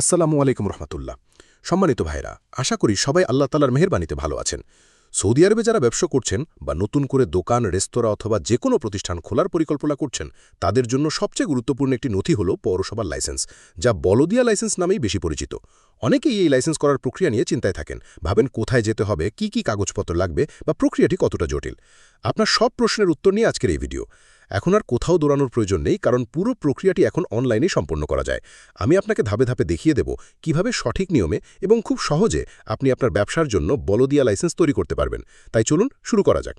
আসসালামু আলাইকুম রহমতুল্লাহ। সম্মানিত ভাইরা আশা করি সবাই আল্লাহ তালার মেহরবানিতে ভালো আছেন। সৌদি আরবে যারা ব্যবসা করছেন বা নতুন করে দোকান, রেস্তোরাঁ অথবা যে কোনো প্রতিষ্ঠান খোলার পরিকল্পনা করছেন, তাদের জন্য সবচেয়ে গুরুত্বপূর্ণ একটি নথি হল পৌরসভার লাইসেন্স, যা বলদিয়া লাইসেন্স নামেই বেশি পরিচিত। অনেকেই এই লাইসেন্স করার প্রক্রিয়া নিয়ে চিন্তায় থাকেন, ভাবেন কোথায় যেতে হবে, কি কি কাগজপত্র লাগবে বা প্রক্রিয়াটি কতটা জটিল। আপনার সব প্রশ্নের উত্তর নিয়ে আজকের এই ভিডিও। এখন আর কোথাও দৌড়ানোর প্রয়োজন নেই, কারণ পুরো প্রক্রিয়াটি এখন অনলাইনে সম্পন্ন করা যায়। আমি আপনাকে ধাপে ধাপে দেখিয়ে দেব কীভাবে সঠিক নিয়মে এবং খুব সহজে আপনি আপনার ব্যবসার জন্য বলদিয়া লাইসেন্স তৈরি করতে পারবেন। তাই চলুন শুরু করা যাক।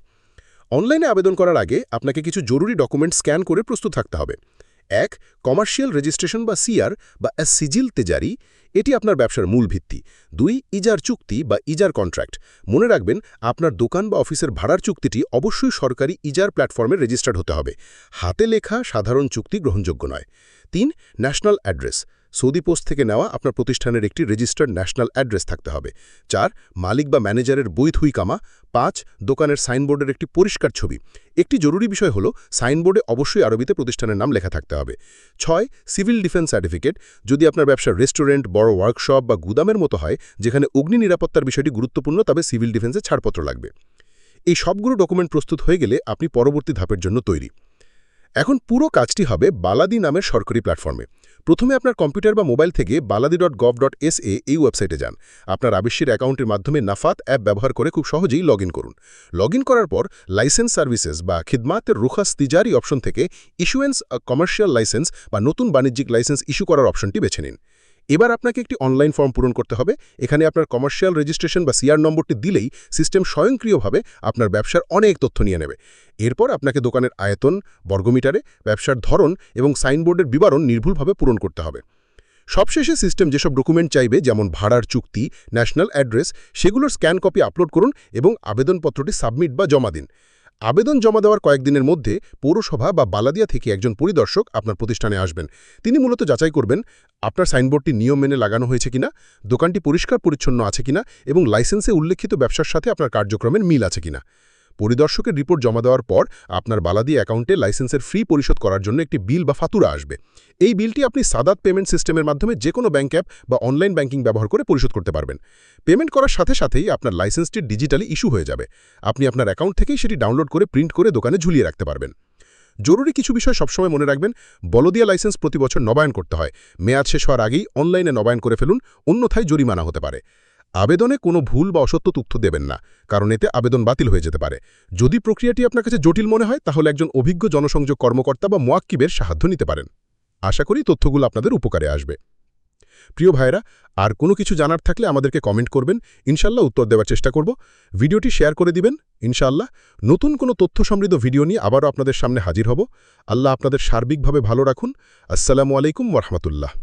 অনলাইনে আবেদন করার আগে আপনাকে কিছু জরুরি ডকুমেন্ট স্ক্যান করে প্রস্তুত থাকতে হবে। এক, কমার্শিয়াল রেজিস্ট্রেশন বা সিআর বা সিজিল তেজারি, এটি আপনার ব্যবসার মূল ভিত্তি। দুই, ইজার চুক্তি বা ইজার কন্ট্রাক্ট। মনে রাখবেন, আপনার দোকান বা অফিসের ভাড়ার চুক্তিটি অবশ্যই সরকারি ইজার প্ল্যাটফর্মে রেজিস্টার্ড হতে হবে। হাতে লেখা সাধারণ চুক্তি গ্রহণযোগ্য নয়। তিন, ন্যাশনাল অ্যাড্রেস। সৌদি পোস্ট থেকে নেওয়া আপনার প্রতিষ্ঠানের একটি রেজিস্টার্ড ন্যাশনাল অ্যাড্রেস থাকতে হবে। চার, মালিক বা ম্যানেজারের বই কামা। পাঁচ, দোকানের সাইনবোর্ডের একটি পরিষ্কার ছবি। একটি জরুরি বিষয় হল, সাইনবোর্ডে অবশ্যই আরবিতে প্রতিষ্ঠানের নাম লেখা থাকতে হবে। ছয়, সিভিল ডিফেন্স সার্টিফিকেট। যদি আপনার ব্যবসার রেস্টুরেন্ট, বড় ওয়ার্কশপ বা গুদামের মতো হয়, যেখানে অগ্নি নিরাপত্তার বিষয়টি গুরুত্বপূর্ণ, তবে সিভিল ডিফেন্সে ছাড়পত্র লাগবে। এই সবগুলো ডকুমেন্ট প্রস্তুত হয়ে গেলে আপনি পরবর্তী ধাপের জন্য তৈরি। এখন পুরো কাজটি হবে বালাদি নামের সরকারি প্ল্যাটফর্মে। প্রথমে আপনার কম্পিউটার বা মোবাইল থেকে Balady dot gov dot S A এই ওয়েবসাইটে যান। আপনার আবিষ্যের অ্যাকাউন্টের মাধ্যমে নাফাত অ্যাপ ব্যবহার করে খুব সহজেই লগ করুন। লগ করার পর লাইসেন্স সার্ভিসেস বা খিদমাতের রুখাস তিজারি অপশন থেকে ইস্যুয়েন্স কমার্শিয়াল লাইসেন্স বা নতুন বাণিজ্যিক লাইসেন্স ইস্যু করার অপশনটি বেছে নিন। এবার আপনাকে একটি অনলাইন ফর্ম পূরণ করতে হবে। এখানে আপনার কমার্শিয়াল রেজিস্ট্রেশন বা সিআর নম্বরটি দিলেই সিস্টেম স্বয়ংক্রিয়ভাবে আপনার ব্যবসার অনেক তথ্য নিয়ে নেবে। এরপর আপনাকে দোকানের আয়তন, বর্গমিটারে, ব্যবসার ধরন এবং সাইনবোর্ডের বিবরণ নির্ভুলভাবে পূরণ করতে হবে। সবশেষে সিস্টেম যেসব ডকুমেন্ট চাইবে, যেমন ভাড়ার চুক্তি ন্যাশনাল অ্যাড্রেস সেগুলোর স্ক্যান কপি আপলোড করুন এবং আবেদনপত্রটি সাবমিট বা জমা দিন। আবেদন জমা দেওয়ার কয়েকদিনের মধ্যে পৌরসভা বা বালাদিয়া থেকে একজন পরিদর্শক আপনার প্রতিষ্ঠানে আসবেন। তিনি মূলত যাচাই করবেন, আপনার সাইনবোর্ডটি নিয়ম মেনে লাগানো হয়েছে কিনা, দোকানটি পরিষ্কার পরিচ্ছন্ন আছে কিনা এবং লাইসেন্সে উল্লেখিত ব্যবসার সাথে আপনার কার্যক্রমের মিল আছে কিনা। পরিদর্শকের রিপোর্ট জমা দেওয়ার পর আপনার বালাদি অ্যাকাউন্টে লাইসেন্সের ফ্রি পরিশোধ করার জন্য একটি বিল বা ফাতুরা আসবে। এই বিলটি আপনি সাদাত পেমেন্ট সিস্টেমের মাধ্যমে যে কোনো ব্যাঙ্ক অ্যাপ বা অনলাইন ব্যাঙ্কিং ব্যবহার করে পরিশোধ করতে পারবেন। পেমেন্ট করার সাথে সাথেই আপনার লাইসেন্সটি ডিজিটালি ইস্যু হয়ে যাবে। আপনি আপনার অ্যাকাউন্ট থেকেই সেটি ডাউনলোড করে প্রিন্ট করে দোকানে ঝুলিয়ে রাখতে পারবেন। জরুরি কিছু বিষয় সবসময় মনে রাখবেন, বলদিয়া লাইসেন্স প্রতি বছর নবায়ন করতে হয়। মেয়াদ শেষ হওয়ার আগেই অনলাইনে নবায়ন করে ফেলুন, অন্যথায় জরিমানা হতে পারে। আবেদনে কোনো ভুল বা অসত্য তথ্য দেবেন না, কারণ এতে আবেদন বাতিল হয়ে যেতে পারে। যদি প্রক্রিয়াটি আপনার কাছে জটিল মনে হয়, তাহলে একজন অভিজ্ঞ জনসংযোগ কর্মকর্তা বা মোয়াক্কিবের সাহায্য নিতে পারেন। আশা করি তথ্যগুলো আপনাদের উপকারে আসবে। প্রিয় ভাইরা আর কোনো কিছু জানার থাকলে আমাদেরকে কমেন্ট করবেন ইনশাল্লাহ উত্তর দেওয়ার চেষ্টা করব। ভিডিওটি শেয়ার করে দিবেন ইনশাল্লাহ নতুন কোনো তথ্য সমৃদ্ধ ভিডিও নিয়ে আবারও আপনাদের সামনে হাজির হব। আল্লাহ আপনাদের সার্বিকভাবে ভালো রাখুন। আসসালামু আলাইকুম ওরহমতুল্লাহ